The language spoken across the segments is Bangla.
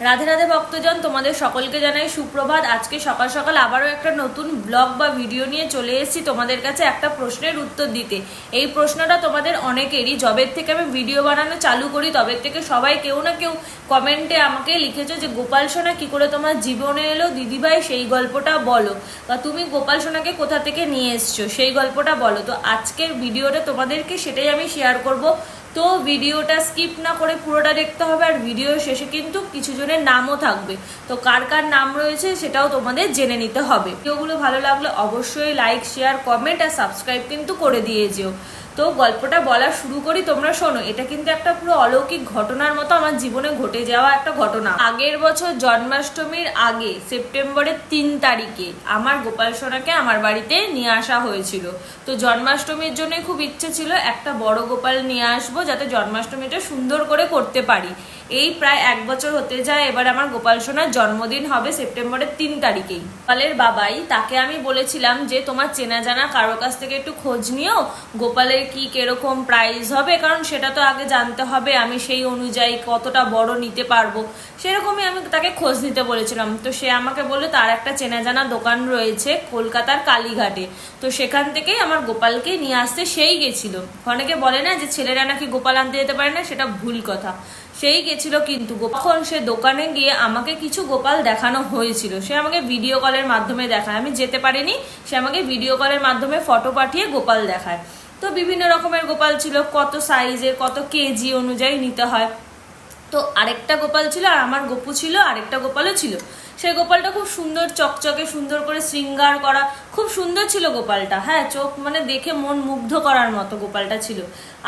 রাধে রাধে ভক্তজন, তোমাদের সকলকে জানাই সুপ্রভাত। আজকে সকাল সকাল আবারও একটা নতুন ব্লগ বা ভিডিও নিয়ে চলে এসেছি তোমাদের কাছে একটা প্রশ্নের উত্তর দিতে। এই প্রশ্নটা তোমাদের অনেকেরই জবের থেকে আমি ভিডিও বানানো চালু করি তবে থেকে সবাই কেউ না কেউ কমেন্টে আমাকে লিখেছো যে, গোপাল সোনা, কি করে তোমার জীবনে এলো? দিদিভাই, সেই গল্পটা বলো। বা, তুমি গোপাল সোনাকে কোথা থেকে নিয়ে এসছো? সেই গল্পটা বলো। তো আজকের ভিডিওটা তোমাদেরকে সেটাই আমি শেয়ার করব। তো ভিডিওটা স্কিপ না করে পুরোটা দেখতে হবে আর ভিডিও শেষে কিন্তু কিছু জনের নামও থাকবে। তো কার কার নাম রয়েছে সেটাও তোমাদের জেনে নিতে হবে। ভিডিওগুলো ভালো লাগলে অবশ্যই লাইক শেয়ার কমেন্ট আর সাবস্ক্রাইব কিন্তু করে দিয়ে যেও। তো গল্পটা বলা শুরু করি, তোমরা শোনো। এটা কিন্তু একটা পুরো অলৌকিক ঘটনার মতো আমার জীবনে ঘটে যাওয়া একটা ঘটনা। আগের বছর জন্মাষ্টমীর আগে, সেপ্টেম্বরের তিন তারিখে, আমার গোপাল সোনাকে আমার বাড়িতে নিয়ে আসা হয়েছিল। তো জন্মাষ্টমীর জন্য খুব ইচ্ছে ছিল একটা বড় গোপাল নিয়ে আসব, যাতে জন্মাষ্টমীটা সুন্দর করে করতে পারি। এই প্রায় এক বছর হতে যায়, এবার আমার গোপাল সোনার জন্মদিন হবে সেপ্টেম্বরের তিন তারিখেই। গোপালের বাবাই তাকে আমি বলেছিলাম যে, তোমার চেনা জানা কারও কাছ থেকে একটু খোঁজ নিও, গোপালের কি কীরকম প্রাইস হবে, কারণ সেটা তো আগে জানতে হবে, আমি সেই অনুযায়ী কতটা বড় নিতে পারব। সেরকমই আমি তাকে খোঁজ নিতে বলেছিলাম। তো সে আমাকে বলল, তার একটা চেনা জানা দোকান রয়েছে কলকাতার কালীঘাটে। তো সেখান থেকেই আমার গোপালকে নিয়ে আসতে সেই গেছিল। অনেকে বলে না যে, ছেলেরা নাকি গোপাল আনতে যেতে পারে না, সেটা ভুল কথা। সেই গেছিল কিন্তু তখন সে দোকানে গিয়ে আমাকে কিছু গোপাল দেখানো হয়েছিল। সে আমাকে ভিডিও কলের মাধ্যমে দেখায়। আমি যেতে পারিনি। সে আমাকে ভিডিও কলের মাধ্যমে ফটো পাঠিয়ে গোপাল দেখায়। তো বিভিন্ন রকমের গোপাল ছিল। কত সাইজের কত কেজি অনুযায়ী নিতে হয়। তো আরেকটা গোপাল ছিল আর আমার গপু ছিল, আরেকটা গোপালও ছিল। সেই গোপালটা খুব সুন্দর, চকচকে সুন্দর করে শৃঙ্গার করা খুব সুন্দর ছিল গোপালটা হ্যাঁ চোখ মানে দেখে মন মুগ্ধ করার মতো গোপালটা ছিল।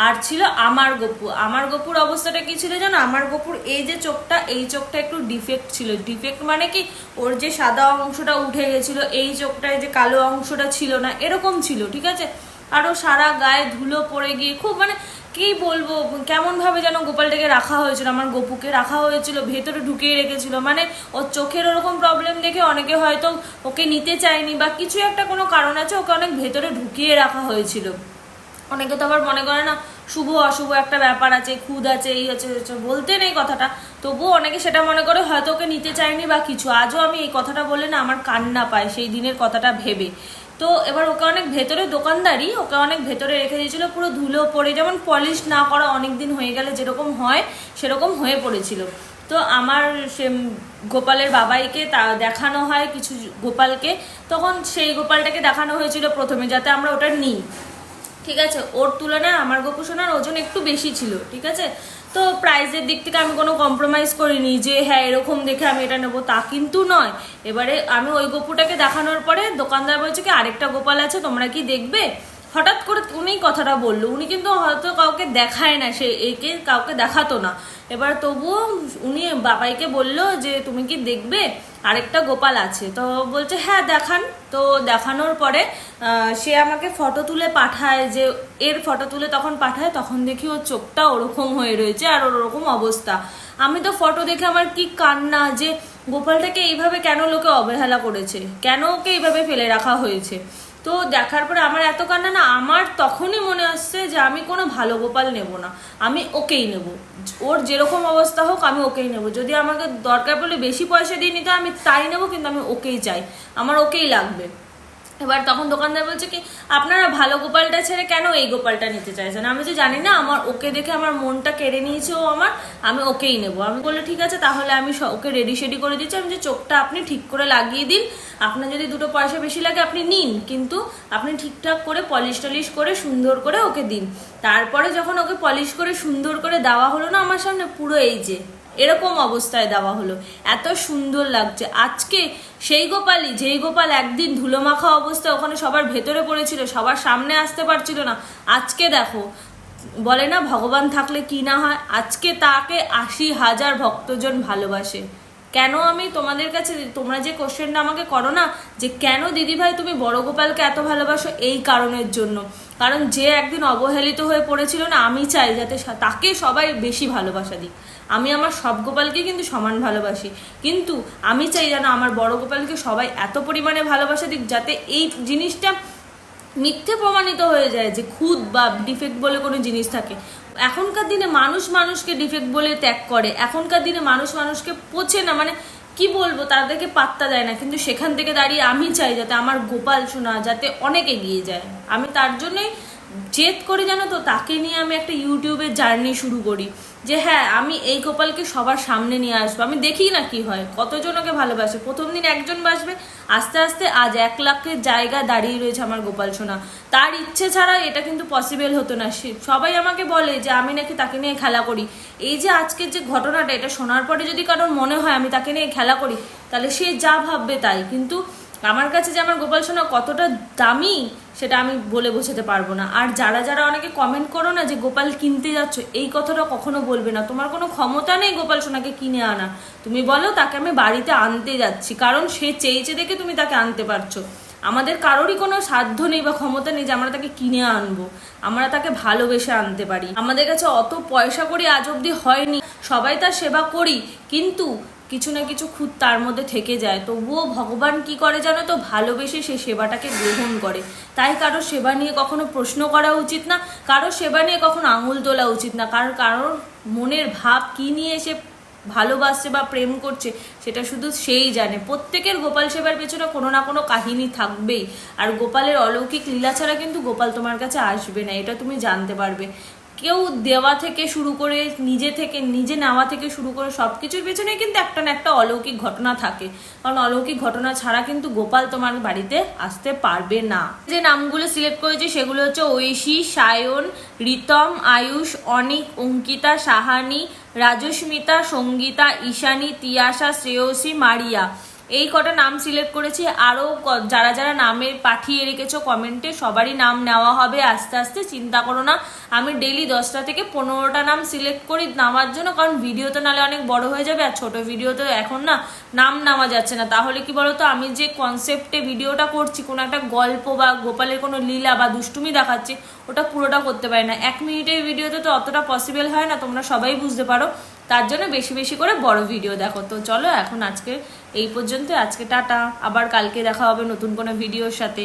আর ছিল আমার গপু। আমার গপুর অবস্থাটা কি ছিল জানো? আমার গপুর এই যে চোখটা, এই চোখটা একটু ডিফেক্ট ছিল। ডিফেক্ট মানে কি? ওর যে সাদা অংশটা উঠে গেছিল, এই চোখটায় যে কালো অংশটা ছিল না, এরকম ছিল, ঠিক আছে? আরও সারা গায়ে ধুলো পড়ে গিয়ে খুব মানে কি বলব, কেমন ভাবে যেন গোপালটাকে রাখা হয়েছিল, আমার গপুকে রাখা হয়েছিল, ভেতরে ঢুকিয়ে রেখেছিল। মানে ওর চোখের ওরকম প্রবলেম দেখে অনেকে হয়তো ওকে নিতে চায়নি বা কিছু একটা কোনো কারণ আছে, ওকে অনেক ভেতরে ঢুকিয়ে রাখা হয়েছিল। অনেকে তো আবার মনে করে না, শুভ অশুভ একটা ব্যাপার আছে, খুদ আছে, এই আছে বলতে নেই কথাটা। তবুও অনেকে সেটা মনে করে হয়তো ওকে নিতে চায়নি বা কিছু। আজও আমি এই কথাটা বলে না, আমার কান্না পায় সেই দিনের কথাটা ভেবে। তো এবার ওকে অনেক ভেতরে দোকানদারি ওকে অনেক ভেতরে রেখে দিয়েছিল, পুরো ধুলো পড়ে, যেমন পলিশ না করা অনেক দিন হয়ে গেলে যেরকম হয় সেরকম হয়ে পড়েছিল। তো আমার সে গোপালের বাবাইকে তা দেখানো হয় কিছু গোপালকে, তখন সেই গোপালটাকে দেখানো হয়েছিল প্রথমে যাতে আমরা ওটা নিই। ঠিক আছে, ওর তুলনায় আমার গোপুসোনার ওজন একটু বেশি ছিল, ঠিক আছে? তো প্রাইজের দিক থেকে আমি কোনো কম্প্রোমাইজ করিনি যে হ্যাঁ এরকম দেখে আমি এটা নেব, তা কিন্তু নয়। এবারে আমি ওই গপুটাকে দেখানোর পরে দোকানদার বলছে কি, আরেকটা গোপাল আছে, তোমরা কি দেখবে? হঠাৎ করে উনি কথাটা বলল। উনি কিন্তু হয়তো কাউকে দেখায় না, সে একে কাউকে দেখাতো না। এবার তবুও উনি বাবাইকে বলল যে, তুমি কি দেখবে? আরেকটা গোপাল আছে। তো বলছে হ্যাঁ দেখান। তো দেখানোর পরে সে আমাকে ফটো তুলে পাঠায় যে, এর ফটো তুলে তখন পাঠায়, তখন দেখি ওর চোখটা ওরকম হয়ে রয়েছে আর ওর ওরকম অবস্থা। আমি তো ফটো দেখে আমার কি কান্না যে, গোপালটাকে এইভাবে কেন লোকে অবহেলা করেছে? কেন ওকে এইভাবে ফেলে রাখা হয়েছে? তো দেখার পরে আমার এত কান্না না, আমার তখনই মনে আসছে যে আমি কোনো ভালো গোপাল নেব না, আমি ওকেই নেব। ওর যেরকম অবস্থা হোক, আমি ওকেই নেব। যদি আমাকে দরকার পড়লে বেশি পয়সা দিয়ে নিতে আমি তাই নেব, কিন্তু আমি ওকেই চাই। আমার ওকেই লাগবে। এবার তখন দোকানদার বলছে কি, আপনারা ভালো গোপালটা ছেড়ে কেন এই গোপালটা নিতে চাইছেন? আমি যে জানি না, আমার ওকে দেখে আমার মনটা কেড়ে নিয়েছে ও আমার, আমি ওকেই নেব। আমি বলল ঠিক আছে, তাহলে আমি ওকে রেডি শেডি করে দিচ্ছি। আমি যে চোখটা আপনি ঠিক করে লাগিয়ে দিন। আপনার যদি দুটো পয়সা বেশি লাগে, আপনি নিন, কিন্তু আপনি ঠিকঠাক করে পলিশ টলিশ করে সুন্দর করে ওকে দিন। তারপরে যখন ওকে পলিশ করে সুন্দর করে দেওয়া হলো না আমার সামনে, পুরো এই যে এরকম অবস্থায় দেওয়া হলো। এত সুন্দর লাগছে। আজকে সেই গোপালই, যেই গোপাল একদিন ধুলো মাখা অবস্থায় ওখানে সবার ভেতরে পড়েছিল, সবার সামনে আসতে পারছিল না, আজকে দেখো, বলে না ভগবান থাকলে কি না হয়? আজকে তাকে আশি হাজার ভক্তজন ভালোবাসে। কেন আমি তোমাদের কাছে, তোমরা যে কোশ্চেনটা আমাকে করো না, যে কেন দিদিভাই তুমি বড় গোপালকে এত ভালোবাসো? এই কারণের জন্য। কারণ যে একদিন অবহেলিত হয়ে পড়েছিল না, আমি চাই যাতে তাকে সবাই বেশি ভালোবাসা দিক। আমি আমার সব গোপালকে কিন্তু সমান ভালোবাসি। কিন্তু আমি চাই যেন আমার বড় গোপালকে সবাই এত পরিমাণে ভালোবাসা দিক যাতে এই জিনিসটা মিথ্যে প্রমাণিত হয়ে যায় যে খুদ বা ডিফেক্ট বলে কোনো জিনিস থাকে। এখনকার দিনে মানুষ মানুষকে ডিফেক্ট বলে ত্যাগ করে। এখনকার দিনে মানুষ মানুষকে পোছে না। মানে কি বলব, তাদেরকে পাত্তা দেয় না। কিন্তু সেখান থেকে দাঁড়িয়ে আমি চাই যাতে আমার গোপাল শোনা যাতে অনেক এগিয়ে যায়। আমি তার জন্যই জেদ করে জানো তো, তাকে নিয়ে আমি একটা ইউটিউবের জার্নি শুরু করি। যে হ্যাঁ আমি এই গোপালকে সবার সামনে নিয়ে আসব। আমি দেখি না কি হয়, কতজন ওকে ভালোবাসে। প্রথম দিন একজন বাসবে, আস্তে আস্তে আজ এক লাখের জায়গা দাঁড়িয়ে রয়েছে আমার গোপাল সোনা। তার ইচ্ছে ছাড়া এটা কিন্তু পসিবল হতো না। সে- সবাই আমাকে বলে যে আমি নাকি তাকে নিয়ে খেলা করি। এই যে আজকের যে ঘটনাটা, এটা শোনার পরে যদি কারোর মনে হয় আমি তাকে নিয়ে খেলা করি, তাহলে সে যা ভাববে তাই। কিন্তু আমার কাছে যে আমার গোপাল সোনা কতটা দামি, সেটা আমি বলে বোঝাতে পারব না। আর যারা যারা অনেকে কমেন্ট করো না যে, গোপাল কিনতে যাচ্ছ এই কথাটা কখনো বলবে না। তোমার কোনো ক্ষমতা নেই গোপাল সোনাকে কিনে আনা। তুমি বলো, তাকে আমি বাড়িতে আনতে যাচ্ছি। কারণ সে চেয়েছে দেখে তুমি তাকে আনতে পারছ। আমাদের কারোরই কোনো সাধ্য নেই বা ক্ষমতা নেই যে, আমরা তাকে কিনে আনব। আমরা তাকে ভালোবেসে আনতে পারি। আমাদের কাছে অত পয়সা করি আজ অব্দি হয়নি। সবাই তার সেবা করি। কিন্তু কিছু না কিছু খুদ তার মধ্যে থেকে যায়। তবুও ভগবান কি করে জানো তো? ভালোবেসে সে সেবাটাকে গ্রহণ করে। তাই কারোর সেবা নিয়ে কখনো প্রশ্ন করা উচিত না, কারোর সেবা নিয়ে কখনো আঙুল তোলা উচিত না। কারণ কারোর মনের ভাব কি নিয়ে সে ভালোবাসছে বা প্রেম করছে, সেটা শুধু সেই জানে। প্রত্যেকের গোপাল সেবার পেছনে কোনো না কোনো কাহিনী থাকবেই। আর গোপালের অলৌকিক লীলা ছাড়া কিন্তু গোপাল তোমার কাছে আসবে না, এটা তুমি জানতে পারবে। কেউ দেওয়া থেকে শুরু করে, নিজে থেকে, নিজে নেওয়া থেকে শুরু করে সব কিছুর পেছনে কিন্তু একটা না একটা অলৌকিক ঘটনা থাকে। কারণ অলৌকিক ঘটনা ছাড়া কিন্তু গোপাল তোমার বাড়িতে আসতে পারবে না। যে নামগুলো সিলেক্ট করেছি সেগুলো হচ্ছে ঐশী, সায়ন, রিতম, আয়ুষ, অনিক, অঙ্কিতা, সাহানি, রাজস্মিতা, সঙ্গীতা, ঈশানী, তিয়াশা, শ্রেয়সী, মারিয়া। এই কটা নাম সিলেক্ট করেছি, আরও যারা যারা নামের পাঠিয়ে রেখেছো কমেন্টে সবারই নাম নেওয়া হবে, আস্তে আস্তে চিন্তা করো না। আমি ডেলি দশটা থেকে পনেরোটা নাম সিলেক্ট করি নামার জন্য, কারণ ভিডিও তো নালে অনেক বড় হয়ে যাবে, আর ছোটো ভিডিও তো এখন না নাম নেওয়া যাচ্ছে না। তাহলে কি বলতো, আমি যে কনসেপ্টে ভিডিওটা করছি, কোনো একটা গল্প বা গোপালের কোনো লীলা বা দুষ্টুমি দেখাচ্ছি, ওটা পুরোটা করতে পারি না। এক মিনিটের ভিডিওতে তো অতটা পসিবল হয় না, তোমরা সবাই বুঝতে পারো। তার জন্য বেশি বেশি করে বড় ভিডিও দেখো। তো চলো এখন আজকে এই পর্যন্ত আজকে টাটা। আবার কালকে দেখা হবে নতুন কোনো ভিডিওর সাথে।